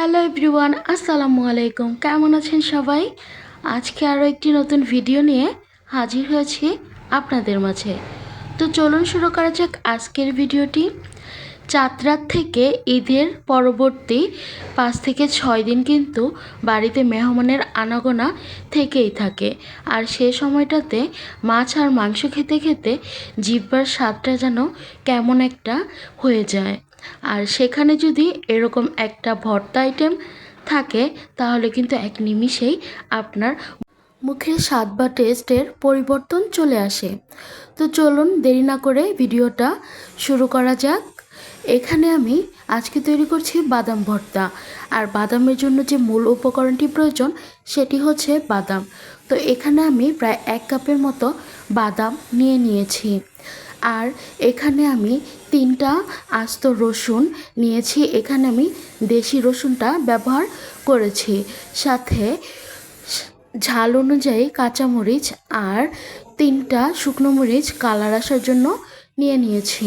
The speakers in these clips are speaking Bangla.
হ্যালো এভরিওয়ান, আসসালামু আলাইকুম। কেমন আছেন সবাই? আজকে আরও একটি নতুন ভিডিও নিয়ে হাজির হয়েছি আপনাদের মাঝে। তো চলুন শুরু করা যাক আজকের ভিডিওটি। চাঁদরাত থেকে ঈদের পরবর্তী পাঁচ থেকে ছয় দিন কিন্তু বাড়িতে মেহমানের আনাগোনা থেকেই থাকে। আর সে সময়টাতে মাছ আর মাংস খেতে খেতে জিব্বার স্বাদটা যেন কেমন একটা হয়ে যায়। আর সেখানে যদি এরকম একটা ভর্তা আইটেম থাকে, তাহলে কিন্তু এক নিমিষেই আপনার মুখের স্বাদ বা টেস্টের পরিবর্তন চলে আসে। তো চলুন দেরি না করে ভিডিওটা শুরু করা যাক। এখানে আমি আজকে তৈরি করছি বাদাম ভর্তা। আর বাদামের জন্য যে মূল উপকরণটি প্রয়োজন, সেটি হচ্ছে বাদাম। তো এখানে আমি প্রায় এক কাপের মতো বাদাম নিয়ে নিয়েছি। আর এখানে আমি তিনটা আস্ত রসুন নিয়েছি। এখানে আমি দেশি রসুনটা ব্যবহার করেছি। সাথে ঝাল অনুযায়ী কাঁচামরিচ আর তিনটা শুকনো মরিচ কালার আসার জন্য নিয়ে নিয়েছি।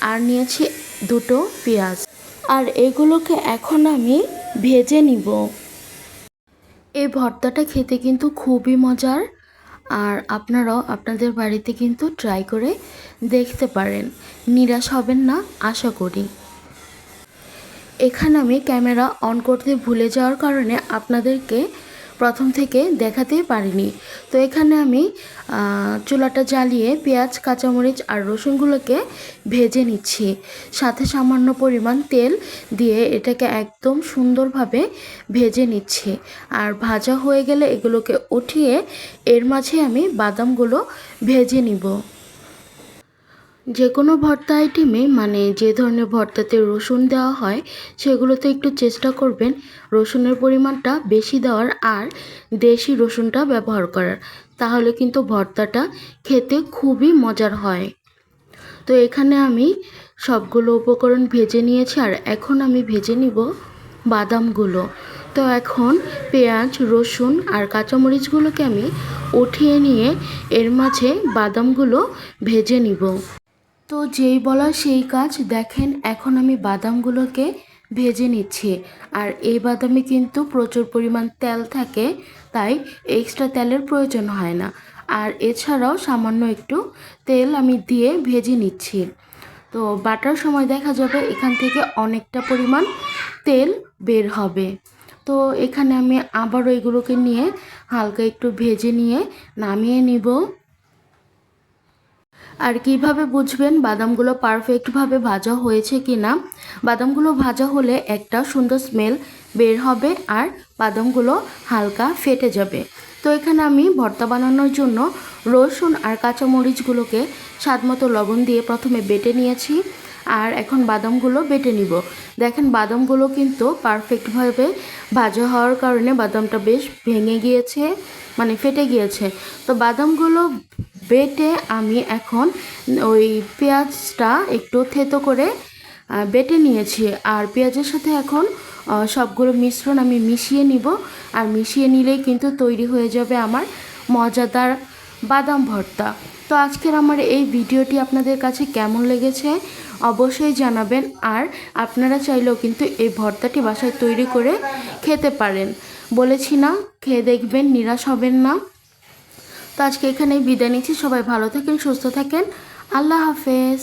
আর নিয়েছি দুটো পেঁয়াজ। আর এগুলোকে এখন আমি ভেজে নিব। এই ভর্তাটা খেতে কিন্তু খুবই মজার। আর আপনারাও আপনাদের বাড়িতে কিন্তু ট্রাই করে দেখতে পারেন। নিরাশ হবেন না, আশা করি। এখানে আমি ক্যামেরা অন করতে ভুলে যাওয়ার কারণে আপনাদেরকে প্রথম থেকে দেখাতে পারিনি। তো এখানে আমি চুলাটা জ্বালিয়ে পেঁয়াজ, কাঁচামরিচ আর রসুনগুলোকে ভেজে নিচ্ছি। সাথে সামান্য পরিমাণ তেল দিয়ে এটাকে একদম সুন্দরভাবে ভেজে নিচ্ছি। আর ভাজা হয়ে গেলে এগুলোকে উঠিয়ে এর মাঝে আমি বাদামগুলো ভেজে নিব। যে কোনো ভর্তা আইটেমে মানে যে ধরনের ভর্তাতে রসুন দেওয়া হয়, সেগুলোতে একটু চেষ্টা করবেন। রসুনের পরিমাণটা বেশি দেওয়ার আর দেশি রসুনটা ব্যবহার করার। তাহলে কিন্তু ভর্তাটা খেতে খুবই মজার হয়। তো এখানে আমি সবগুলো উপকরণ ভেজে নিয়েছি আর এখন আমি ভেজে নিব বাদামগুলো। তো এখন পেঁয়াজ, রসুন আর কাঁচামরিচগুলোকে আমি উঠিয়ে নিয়ে এর মাঝে বাদামগুলো ভেজে নিব। তো যেই বলা সেই কাজ, দেখেন এখন আমি বাদামগুলোকে ভেজে নিচ্ছি। আর এই বাদামে কিন্তু প্রচুর পরিমাণ তেল থাকে, তাই এক্সট্রা তেলের প্রয়োজন হয় না। আর এছাড়াও সামান্য একটু তেল আমি দিয়ে ভেজে নিচ্ছি। তো বাটার সময় দেখা যাবে এখান থেকে অনেকটা পরিমাণ তেল বের হবে। তো এখানে আমি আবারও এগুলোকে নিয়ে হালকা একটু ভেজে নিয়ে নামিয়ে নিব। আর কীভাবে বুঝবেন বাদামগুলো পারফেক্টভাবে ভাজা হয়েছে কি না বাদামগুলো ভাজা হলে একটা সুন্দর স্মেল বের হবে আর বাদামগুলো হালকা ফেটে যাবে। তো এখানে আমি ভর্তা বানানোর জন্য রসুন আর কাঁচামরিচগুলোকে স্বাদমতো লবণ দিয়ে প্রথমে বেটে নিয়েছি আর এখন বাদামগুলো বেটে নিব। দেখেন বাদামগুলো কিন্তু পারফেক্টভাবে ভাজা হওয়ার কারণে বাদামটা বেশ ভেঙে গিয়েছে মানে ফেটে গিয়েছে। তো বাদামগুলো বেটে আমি এখন ওই পেঁয়াজটা একটু থেতো করে বেটে নিয়েছি। আর পেঁয়াজের সাথে এখন সবগুলো মিশ্রণ আমি মিশিয়ে নিব। আর মিশিয়ে নিলেই কিন্তু তৈরি হয়ে যাবে আমার মজাদার বাদাম ভর্তা। তো আজকের আমার এই ভিডিওটি আপনাদের কাছে কেমন লেগেছে অবশ্যই জানাবেন। আর আপনারা চাইলেও কিন্তু এই ভর্তাটি বাসায় তৈরি করে খেতে পারেন। বলেছি না, খেয়ে দেখবেন, নিরাশ হবেন না। তো আজকে এখানেই বিদায় নিচ্ছি। সবাই ভালো থাকেন সুস্থ থাকেন। আল্লাহ হাফেজ।